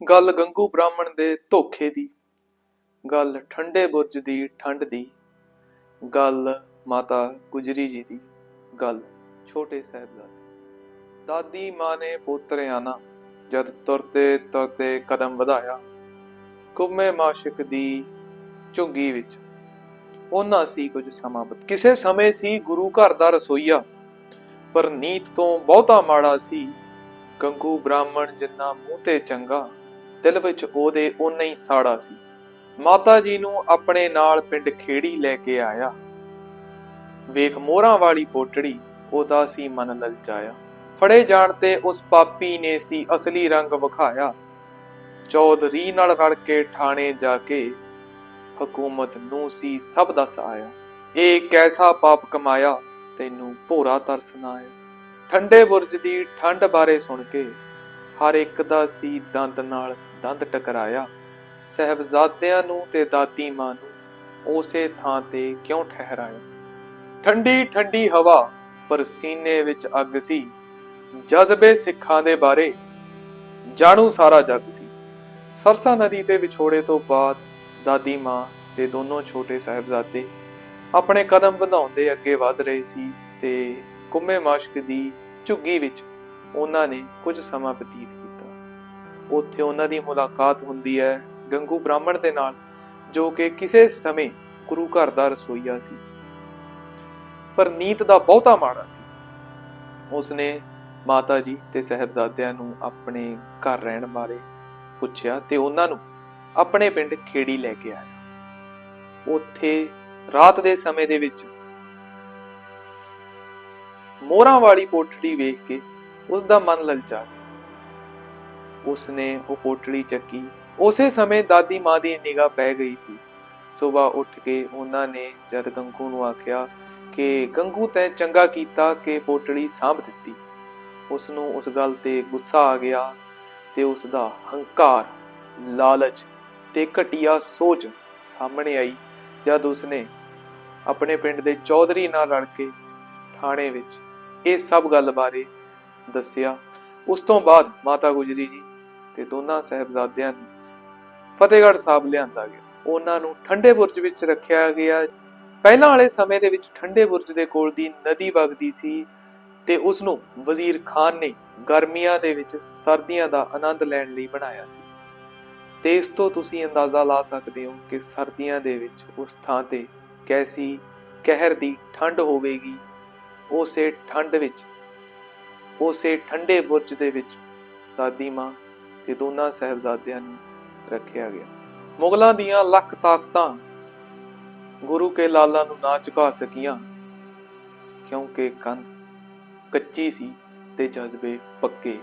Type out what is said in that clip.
ਗੱਲ ਗੰਗੂ ਬ੍ਰਾਹਮਣ ਦੇ ਧੋਖੇ ਦੀ, ਗੱਲ ਠੰਡੇ ਬੁਰਜ ਦੀ ਠੰਡ ਦੀ, ਗੱਲ ਮਾਤਾ ਗੁਜਰੀ ਜੀ ਦੀ, ਗੱਲ ਛੋਟੇ ਸਾਹਿਬਜ਼ਾਦੇ। ਦਾਦੀ ਮਾਂ ਨੇ ਪੋਤਰਿਆਂ ਨਾਲ ਜਦ ਤੁਰਤੇ ਤੁਰਤੇ ਕਦਮ ਵਧਾਇਆ, ਕੁੰਮੇ ਮਾਸ਼ਿਕ ਦੀ ਝੁੰਗੀ ਵਿੱਚ। ਉਹਨਾਂ ਸੀ ਕੁਝ ਸਮਾਂ ਬਤ ਕਿਸੇ ਸਮੇਂ ਸੀ ਗੁਰੂ ਘਰ ਦਾ ਰਸੋਈਆ, ਪਰ ਨੀਤ ਤੋਂ ਬਹੁਤਾ ਮਾੜਾ ਸੀ। ਗੰਗੂ ਬ੍ਰਾਹਮਣ ਜਿੰਨਾ ਮੂੰਹ ਤੇ ਚੰਗਾ ਦਿਲ ਵਿੱਚ ਉਹਦੇ ਉਨਾ ਹੀ ਸਾੜਾ ਸੀ। ਮਾਤਾ ਜੀ ਨੂੰ ਆਪਣੇ ਨਾਲ ਪਿੰਡ ਖੇੜੀ ਲੈ ਕੇ ਆਇਆ। ਵੇਖ ਮੋਹਰਾਂ ਵਾਲੀ ਪੋਟੜੀ ਉਹਦਾ ਸੀ ਮਨ ਲਲਚਾਇਆ ਫੜੇ ਜਾਣ ਤੇ ਉਸ ਪਾਪੀ ਨੇ ਸੀ ਅਸਲੀ ਰੰਗ ਵਿਖਾਇਆ। ਚੌਧਰੀ ਨਾਲ ਰਲ ਕੇ ਥਾਣੇ ਜਾ ਕੇ ਹਕੂਮਤ ਨੂੰ ਸੀ ਸਭ ਦੱਸ ਆਇਆ ਇਹ ਕੈਸਾ ਪਾਪ ਕਮਾਇਆ, ਤੈਨੂੰ ਭੋਰਾ ਤਰਸ ਨਾ ਆਇਆ। ਠੰਡੇ ਬੁਰਜ ਦੀ ਠੰਡ ਬਾਰੇ ਸੁਣ ਕੇ ਹਰ ਇੱਕ ਦਾ ਸੀ ਦੰਦ ਨਾਲ ਦੰਦ ਟਕਰਾਇਆ। ਸਹਿਬਜ਼ਾਦਿਆਂ ਨੂੰ ਤੇ ਦਾਦੀ ਮਾਂ ਨੂੰ ਉਸੇ ਥਾਂ ਤੇ ਕਿਉਂ ਠਹਿਰਾਇਆ? ਠੰਡੀ ਠੰਡੀ ਹਵਾ ਪਰ ਸੀਨੇ ਵਿੱਚ ਅੱਗ ਸੀ। ਜਜ਼ਬੇ ਸਿੱਖਾਂ ਦੇ ਬਾਰੇ ਜਾਣੂ ਸਾਰਾ ਜੱਗ ਸੀ। ਸਰਸਾ ਨਦੀ ਦੇ ਵਿਛੋੜੇ ਤੋਂ ਬਾਅਦ ਦਾਦੀ ਮਾਂ ਤੇ ਦੋਨੋਂ ਛੋਟੇ ਸਾਹਿਬਜ਼ਾਦੇ ਆਪਣੇ ਕਦਮ ਵਧਾਉਂਦੇ ਅੱਗੇ ਵਧ ਰਹੇ ਸੀ ਤੇ ਕੁੰਮੇ ਮਾਸ਼ਕ ਦੀ ਝੁੱਗੀ ਵਿੱਚ ਉਹਨਾਂ ਨੇ ਕੁਝ ਸਮਾਂ ਬਤੀਤ ਕੀਤਾ। ਉੱਥੇ ਉਹਨਾਂ ਦੀ ਮੁਲਾਕਾਤ ਹੁੰਦੀ ਹੈ ਗੰਗੂ ਬ੍ਰਾਹਮਣ ਦੇ ਨਾਲ, ਜੋ ਕਿ ਕਿਸੇ ਸਮੇਂ ਗੁਰੂ ਘਰ ਦਾ ਰਸੋਈਆ ਸੀ। ਪਰ ਨੀਤ ਦਾ ਬਹੁਤਾ ਮਾੜਾ ਸੀ। ਉਸਨੇ ਮਾਤਾ ਜੀ ਤੇ ਸਹਿਬਜ਼ਾਦਿਆਂ ਨੂੰ ਆਪਣੇ ਘਰ ਰਹਿਣ ਬਾਰੇ ਪੁੱਛਿਆ ਤੇ ਉਹਨਾਂ ਨੂੰ ਆਪਣੇ ਪਿੰਡ ਖੇੜੀ ਲੈ ਕੇ ਆਇਆ। ਉੱਥੇ ਰਾਤ ਦੇ ਸਮੇਂ ਦੇ ਵਿੱਚ ਮੋਹਰਾਂ ਵਾਲੀ ਪੋਟੜੀ ਵੇਖ ਕੇ ਉਸ ਦਾ ਮਨ ਲਲਚਾ। ਗਿਆ ਉਸਨੇ ਉਹ ਪੋਟੜੀ ਚੱਕੀ। ਉਸੇ ਸਮੇਂ ਦਾਦੀ ਮਾਂ ਦੀ ਨਿਗਾਹ ਪੈ ਗਈ ਸੀ। ਸਵੇਰ ਉੱਠ ਕੇ ਉਹਨਾਂ ਨੇ ਜਦ ਗੰਗੂ ਨੂੰ ਆਖਿਆ ਕਿ ਗੰਗੂ ਤੈਂ ਚੰਗਾ ਕੀਤਾ ਕਿ ਪੋਟੜੀ ਸਾਂਭ ਦਿੱਤੀ। ਉਸ ਨੂੰ ਉਸ ਗੱਲ ਤੇ ਗੁੱਸਾ ਆ ਗਿਆ ਤੇ ਉਸ ਦਾ ਹੰਕਾਰ, ਲਾਲਚ ਤੇ ਘਟੀਆ ਸੋਚ ਸਾਹਮਣੇ ਆਈ ਜਦ ਉਸਨੇ ਆਪਣੇ ਪਿੰਡ ਦੇ ਚੌਧਰੀ ਨਾਲ ਰਲ ਕੇ ਥਾਣੇ ਵਿੱਚ ਇਹ ਸਭ ਗੱਲ ਬਾਰੇ ਦੱਸਿਆ। ਉਸ ਤੋਂ ਬਾਅਦ ਮਾਤਾ ਗੁਜਰੀ ਜੀ ਤੇ ਦੋਨਾਂ ਸਹਿਬਜ਼ਾਦਿਆਂ ਨੂੰ ਫਤਿਹਗੜ੍ਹ ਸਾਹਿਬ ਲਿਆਂਦਾ ਗਿਆ। ਉਹਨਾਂ ਨੂੰ ਠੰਡੇ ਬੁਰਜ ਵਿੱਚ ਰੱਖਿਆ ਗਿਆ। ਪਹਿਲਾਂ ਵਾਲੇ ਸਮੇਂ ਦੇ ਵਿੱਚ ਠੰਡੇ ਬੁਰਜ ਦੇ ਕੋਲ ਦੀ ਨਦੀ ਵਗਦੀ ਸੀ ਤੇ ਉਸ ਨੂੰ ਵਜ਼ੀਰ ਖਾਨ ਨੇ ਗਰਮੀਆਂ ਦੇ ਵਿੱਚ ਸਰਦੀਆਂ ਦਾ ਆਨੰਦ ਲੈਣ ਲਈ ਬਣਾਇਆ ਸੀ। ਤੇ ਇਸ ਤੋਂ ਤੁਸੀਂ ਅੰਦਾਜ਼ਾ ਲਾ ਸਕਦੇ ਹੋ ਕਿ ਸਰਦੀਆਂ ਦੇ ਵਿੱਚ ਉਸ ਥਾਂ ਤੇ ਕੈਸੀ ਕਹਿਰ ਦੀ ਠੰਡ ਹੋਵੇਗੀ। ਉਸੇ ਠੰਡ ਵਿੱਚ ਉਸੇ ਠੰਡੇ ਬੁਰਜ ਦੇ ਵਿੱਚ ਦਾਦੀ ਮਾਂ ਤੇ ਦੋਨਾਂ ਸਹਿਬਜ਼ਾਦਿਆਂ ਨੂੰ ਰੱਖਿਆ ਗਿਆ। ਮੁਗਲਾਂ ਦੀਆਂ ਲੱਖ ਤਾਕਤਾਂ ਗੁਰੂ ਕੇ ਲਾਲਾਂ ਨੂੰ ਨਾ ਝੁਕਾ ਸਕੀਆਂ, ਕਿਉਂਕਿ ਕੰਧ ਕੱਚੀ ਸੀ ਤੇ ਜਜ਼ਬੇ ਪੱਕੇ।